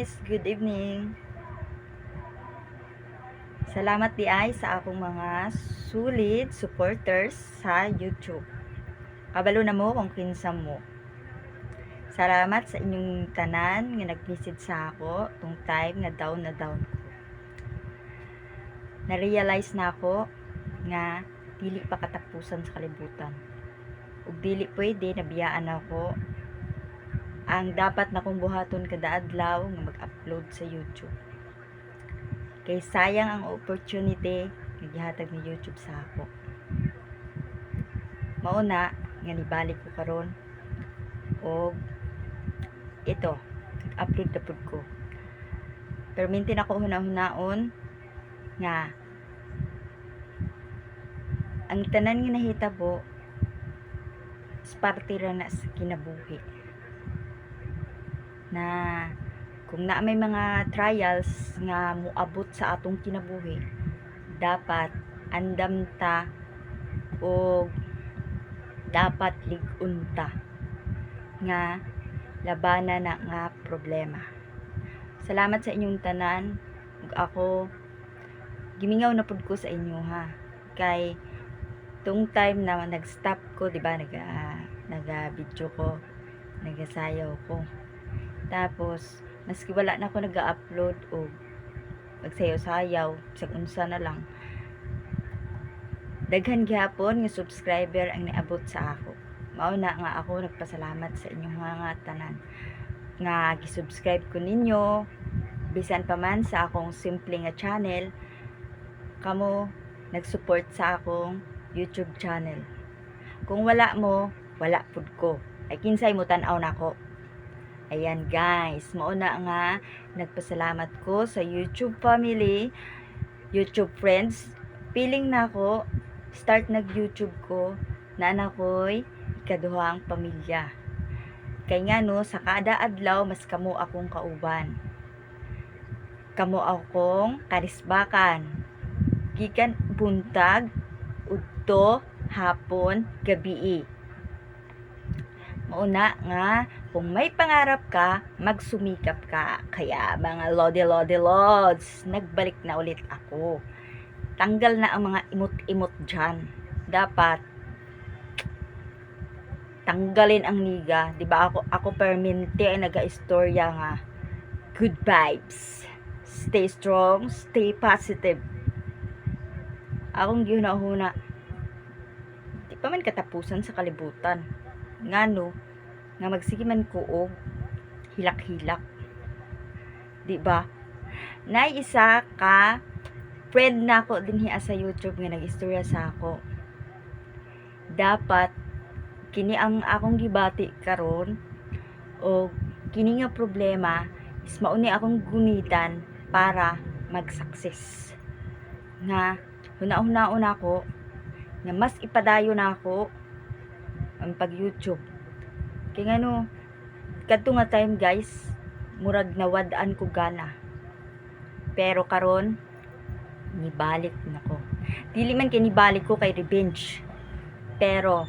guys, good evening. Salamat di ay sa akong mga sulit supporters sa YouTube. Kabalo na mo kung kinsa mo. Salamat sa inyong tanan nga nag-visit sa ako tung time nga down na down ko. Na-realize na ako nga dili pa katapusan sa kalibutan. Ug dili pwede nabiyaan ako ang dapat na kong buhaton kada adlaw nga mag-upload sa YouTube. Kay sayang ang opportunity nga gihatag ni YouTube sa ako. Mauna nga nibalik ko karon og ito, upload na pud ko. Pero mintin ako hunahuna-hunaon nga ang tanan nga nahitabo parte ra na sa kinabuhi na kung na may mga trials nga muabot sa atong kinabuhi dapat andam ta o dapat ligun ta nga labanan na nga problema. Salamat sa inyong tanan. Ug ako gimingaw na pud ko sa inyo ha? Kay tung time na nag-stop ko di ba? Naga naga video ko nagasayaw ko tapos, maski wala na ako nag-upload o magsayaw-sayaw, sa unsa na lang. Daghan gyapon nga subscriber ang niabot sa ako. Mao na nga ako nagpasalamat sa inyong mga tanan nga gi-subscribe ko ninyo bisan pa man sa akong simple nga channel kamo nag-support sa akong YouTube channel. Kung wala mo, wala pud ko. Ay kinsay mo tan-aw nako. Ayan guys, mauna nga nagpasalamat ko sa YouTube family, YouTube friends. Piling na ako, start nag-YouTube ko, na anak ko'y ikaduhang pamilya. Kay nga no, sa kada adlaw, mas kamo akong kauban. Kamo akong karisbakan. Gikan buntag, udto, hapon, gabi. Mauna nga, kung may pangarap ka, magsumikap ka. Kaya mga lodi lods, nagbalik na ulit ako. Tanggal na ang mga imot-imot dyan. Dapat, tanggalin ang niga. 'Di ba ako, ako permente ay naga-istorya nga. Good vibes. Stay strong, stay positive. Akong gihuna-huna. Di pa man katapusan sa kalibutan. Nga no, nga magsige man ko og hilak-hilak. Di ba? Nay isa ka friend na ako din hiya sa YouTube nga nag-istorya sa ako. Dapat kini ang akong gibati karon o kini nga problema is mauni akong gunitan para mag-success. Nga huna-hunaon ako nga mas ipadayo na ako ang pag-YouTube. Kaya nga no, kadto nga time guys, murag nawadaan ko gana. Pero karon nibalik nako. Dili man kay nibalik ko kay revenge. Pero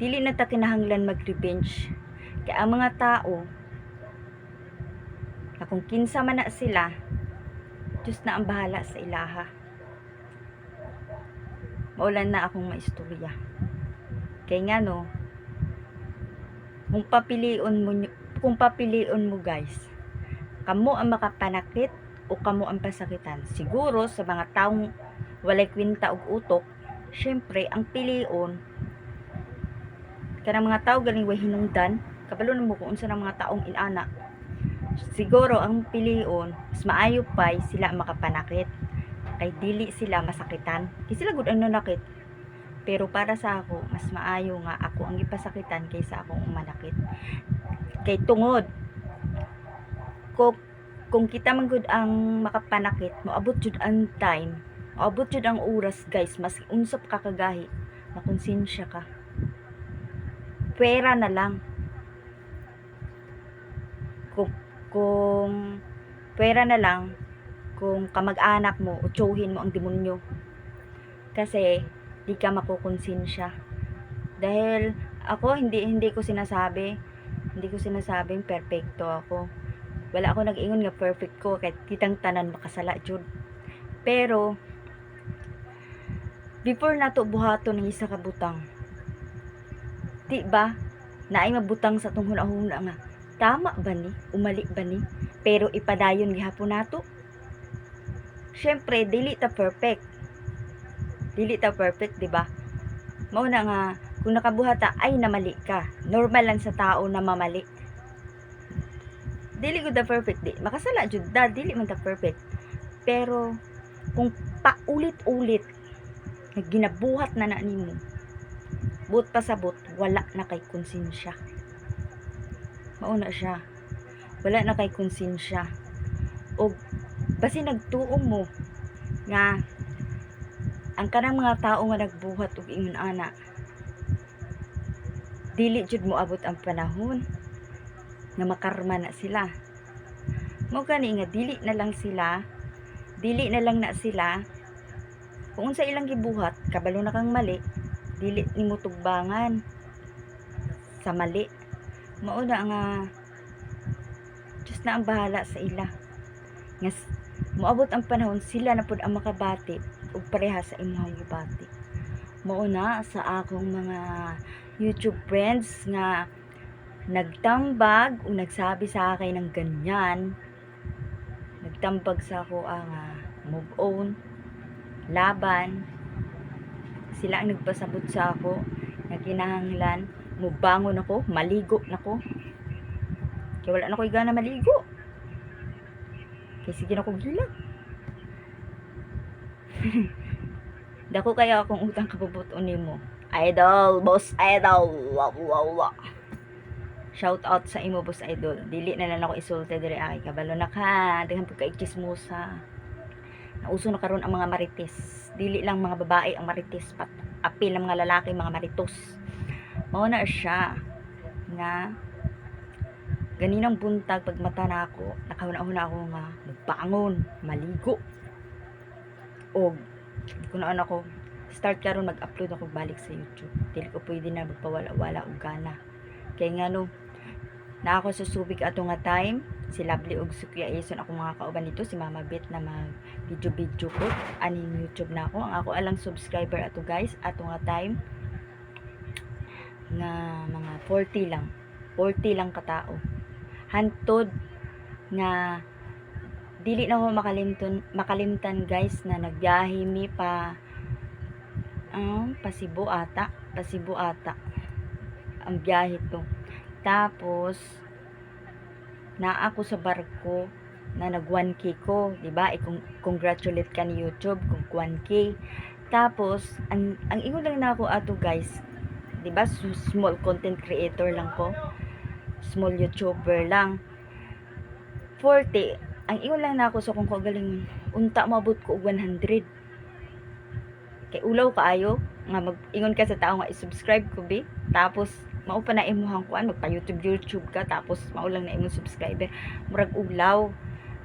dili na ta kinahanglan mag-revenge. Kaya ang mga tao na kung kinsa man na sila, Diyos na ang bahala sa ilaha. Maulan na akong maistorya. Kaya nga no, kung papilion mo, kung papilion mo guys, kamo ang makapanakit o kamo ang pasakitan. Siguro sa mga taong walay kwinta og utok, syempre ang pilion kanang mga tao galing way hinungdan, kabalo na mo kung unsa ng mga taong inana. Siguro ang pilion, mas maayo pa sila makapanakit kay dili sila masakitan. Kay sila gud ang nanakit. Pero para sa ako, mas maayo nga ako ang ipasakitan kaysa akong manakit. Kay tungod, kung, kung kita man gud ang makapanakit, moabot jud ang time, moabot jud ang oras guys, mas unsap ka kagahi, makonsensya ka. Pera na lang. Kung, kung pera na lang, kung kamag-anak mo, utsuhin mo ang demonyo. Kasi, di ka makukonsensya. Dahil, ako, hindi, hindi ko sinasabi Hindi ko sinasabing perfecto ako. Wala ako nag-ingon nga perfect ko kahit kitang tanan makasala jud. Pero before nato buhaton ng isa ka butang. Di ba? Naay mabutang sa tong hunahuna nga. Tama ba ni? Umali ba ni? Pero ipadayon gihapon nato. Syempre, dili ta perfect. Dili ta perfect, di ba? Mao na nga kung nakabuhata ay namali ka. Normal lang sa tao na mamali. Dili ko da perfect di. Makasala jud da, dili man ta perfect. Pero kung paulit-ulit nga ginabuhat na na nimo but pasabot wala na kay konsensya mauna siya wala na kay konsensya o basi nagtuong mo nga ang kanang mga tao nga nagbuhat og ingon ana dili jud mo abot ang panahon nga makarma na sila. Mo gani nga dili na lang sila dili na lang na sila. Kung sa ilang gibuhat kabalo na kang mali dili nimo tugbangan sa mali. Mao na nga Diyos na ang bahala sa ila. Nga moabot ang panahon sila na pud ang makabati ug pareha sa imong gibati. Mao sa akong mga YouTube friends nga nagtambag o nagsabi sa akin ng ganyan. Nagtambag sa ako ang ah, move on laban. Sila ang nagpasabot sa ako na kinahanglan. Mubangon ako maligo nako. Kaya wala na ko gana maligo sige na ko gilag dako kaya akong utang kabubuton nimo. Idol boss idol. Wow wow wow shout out sa imo boss idol. Dili na lang ako isulti dire ay kabalo na ka. Daghan pagka chismosa nauso na karon ang mga marites. Dili lang mga babae ang marites pat apil ng mga lalaki mga maritos. Mao na siya nga ganinang buntag pag mata na ako nakahuna-huna ako nga magbangon maligo. Og kung ano ako start karon mag-upload ako balik sa YouTube. Dili ko pwede na magpawala-wala og gana. Kay nga no na ako susubik ato nga time. Si Lovely og si Kuya Ason ako mga kauban dito si Mama Bet na mag video video ko. Aning YouTube na ako. Ang ako alang subscriber ato guys ato nga time nga mga 40 lang. 40 lang katao hantod nga dili na ko makalimton makalimtan guys na nagbiyahe mi pa um, pasibo ata pasibo ata ang biyahe to tapos na ako sa barko na nag 1k ko, 'di ba? I-congratulate ka ni YouTube kung 1k. Tapos ang ang ingon lang na ako ato guys, 'di ba? Small content creator lang ko. Small YouTuber lang. 40. Ang ingon lang na ako so kung ko unta mabot ko og 100. Kay ulaw kaayo nga mag-ingon ka sa tao nga i-subscribe ko bi. Tapos mao pa na imuhang kuan magpa YouTube YouTube ka tapos mao lang na imong subscriber murag ulaw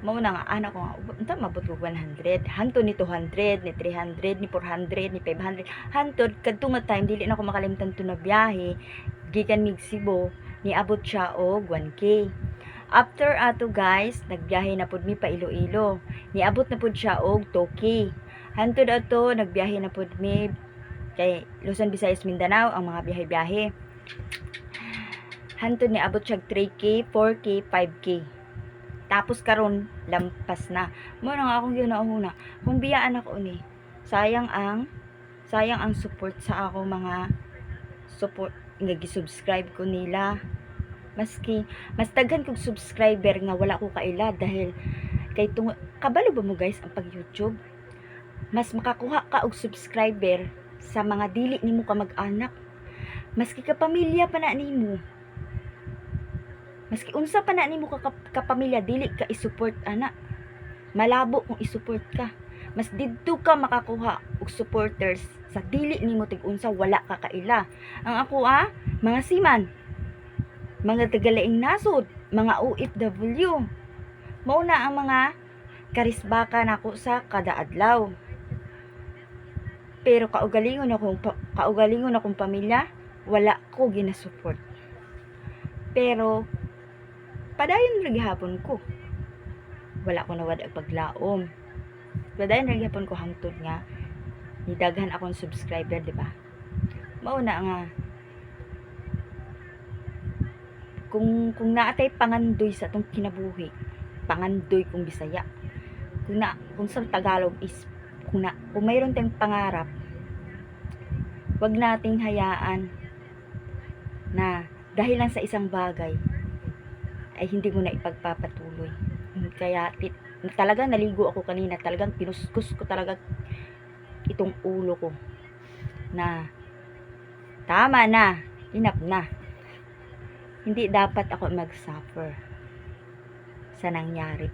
mao na nga ana ko nga unta mabot ko 100 hanto ni 200 ni 300 ni 400 ni 500 hantod kadto nga time dili na ko makalimtan to na biyahe gikan mig Cebu niabot siya og 1k after ato guys nagbiyahe na pud mi pa Iloilo niabot na pud siya og 2k hantod ato nagbiyahe na pud mi kay Luzon, Visayas, Mindanao ang mga biyahe-biyahe hantod ni abot siya 3k, 4k, 5k. Tapos karon lampas na. Mo nga akong ginauna. Kung biyaan ako ni, sayang ang sayang ang support sa ako mga support nga gi-subscribe ko nila. Maski mas daghan kog subscriber nga wala ko kaila dahil kay tung kabalo ba mo guys ang pag YouTube? Mas makakuha ka og subscriber sa mga dili nimo ka mag-anak maski ka pamilya pa na nimo maski unsa pa na nimo ka, ka, ka pamilya dili ka i-support ana malabo kung i-support ka mas didto ka makakuha og supporters sa dili nimo tig unsa wala ka kaila ang ako ah mga siman mga tagalaing nasod mga OFW mao na ang mga karisbaka nako sa kada adlaw pero kaugalingon akong kaugalingon akong pamilya wala ko ginasupport Pero, padayon rin gihapon ko. Wala ko nawad ang paglaom. Padayon rin gihapon ko hangtod nga, nidaghan akong subscriber, di ba? Mauna nga, kung kung naatay pangandoy sa atong kinabuhi pangandoy kung Bisaya. Kung na kung sa Tagalog is kung na kung mayroon tayong pangarap wag nating hayaan na dahil lang sa isang bagay ay hindi mo na ipagpapatuloy. Kaya tit, talagang naligo ako kanina talagang pinuskus ko talaga itong ulo ko na tama na enough na hindi dapat ako mag-suffer sa nangyari.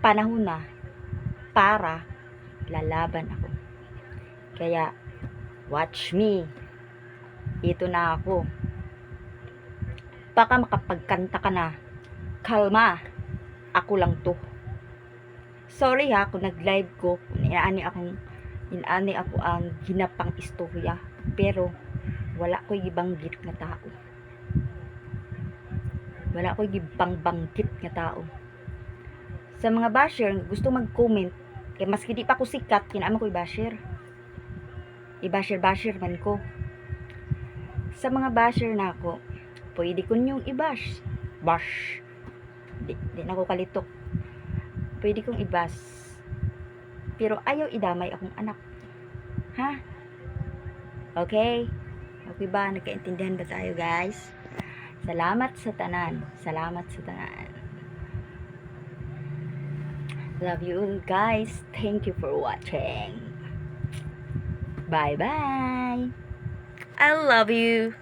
Panahon na para lalaban ako. Kaya, watch me. Ito na ako. Baka makapagkanta ka na. Kalma. Ako lang to. Sorry ha, kung nag-live ko, inaani akong inaani ako ang ginapang istorya. Pero, wala ko ibanggit na tao. Wala ko gibang banggit nga tao. Sa mga basher gusto mag-comment kay maski di pa ko sikat kinaaman ko i-basher i-basher basher man ko. Sa mga basher na ako pwede ko nyong i-bash. Bash. Di, di na ko kalitok pwede kong i-bash pero ayaw idamay akong anak ha okay okay ba nagkaintindihan ba tayo guys Salamat sa tanan. Salamat sa tanan. Love you guys. Thank you for watching. Bye bye. I love you.